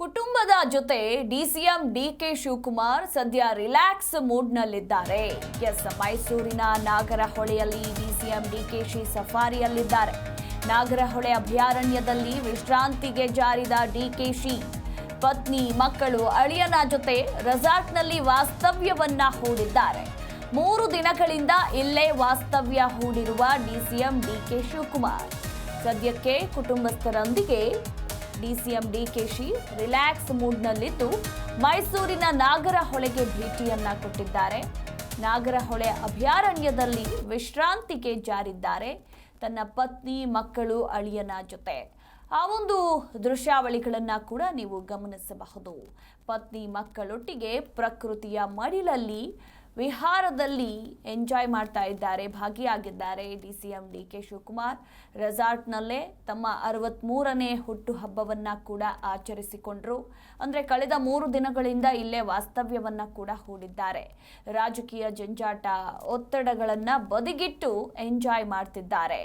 ಕುಟುಂಬದ ಜೊತೆ DCM DK Shivakumar ಸದ್ಯ ರಿಲ್ಯಾಕ್ಸ್ ಮೂಡ್ನಲ್ಲಿದ್ದಾರೆ. ಎಸ್ ಮೈಸೂರಿನ ನಾಗರಹೊಳೆಯಲ್ಲಿ ಡಿಸಿಎಂ ಡಿಕೆಶಿ ಸಫಾರಿಯಲ್ಲಿದ್ದಾರೆ. ನಾಗರಹೊಳೆ ಅಭಯಾರಣ್ಯದಲ್ಲಿ ವಿಶ್ರಾಂತಿಗೆ ಜಾರಿದ ಡಿಕೆಶಿ ಪತ್ನಿ, ಮಕ್ಕಳು ಅಳಿಯನ ಜೊತೆ ರೆಸಾರ್ಟ್ನಲ್ಲಿ ವಾಸ್ತವ್ಯವನ್ನ ಹೂಡಿದ್ದಾರೆ. ಮೂರು ದಿನಗಳಿಂದ ಇಲ್ಲೇ ವಾಸ್ತವ್ಯ ಹೂಡಿರುವ ಡಿಸಿಎಂ ಡಿಕೆ ಶಿವಕುಮಾರ್. ಸದ್ಯಕ್ಕೆ ಕುಟುಂಬಸ್ಥರೊಂದಿಗೆ ಡಿಸಿಎಂ ಡಿಕೆಶಿ ರಿಲ್ಯಾಕ್ಸ್ ಮೂಡ್ನಲ್ಲಿದ್ದು ಮೈಸೂರಿನ ನಾಗರಹೊಳೆಗೆ ಭೇಟಿಯನ್ನ ಕೊಟ್ಟಿದ್ದಾರೆ. ನಾಗರಹೊಳೆ ಅಭಯಾರಣ್ಯದಲ್ಲಿ ವಿಶ್ರಾಂತಿಗೆ ಜಾರಿದ್ದಾರೆ. ತನ್ನ ಪತ್ನಿ, ಮಕ್ಕಳು, ಅಳಿಯನ ಜೊತೆ. ಆ ಒಂದು ದೃಶ್ಯಾವಳಿಗಳನ್ನು ಕೂಡ ನೀವು ಗಮನಿಸಬಹುದು. ಪತ್ನಿ, ಮಕ್ಕಳೊಟ್ಟಿಗೆ ಪ್ರಕೃತಿಯ ಮಡಿಲಲ್ಲಿ ವಿಹಾರದಲ್ಲಿ ಎಂಜಾಯ್ ಮಾಡ್ತಾ ಇದ್ದಾರೆ, ಭಾಗಿಯಾಗಿದ್ದಾರೆ D C M D K Shivakumar. ರೆಸಾರ್ಟ್ನಲ್ಲೇ ತಮ್ಮ ಅರವತ್ತ್ಮೂರನೇ ಹುಟ್ಟುಹಬ್ಬವನ್ನು ಕೂಡ ಆಚರಿಸಿಕೊಂಡರು. ಅಂದರೆ ಕಳೆದ ಮೂರು ದಿನಗಳಿಂದ ಇಲ್ಲೇ ವಾಸ್ತವ್ಯವನ್ನು ಕೂಡ ಹೂಡಿದ್ದಾರೆ. ರಾಜಕೀಯ ಜಂಜಾಟ ಒತ್ತಡಗಳನ್ನು ಬದಿಗಿಟ್ಟು ಎಂಜಾಯ್ ಮಾಡ್ತಿದ್ದಾರೆ.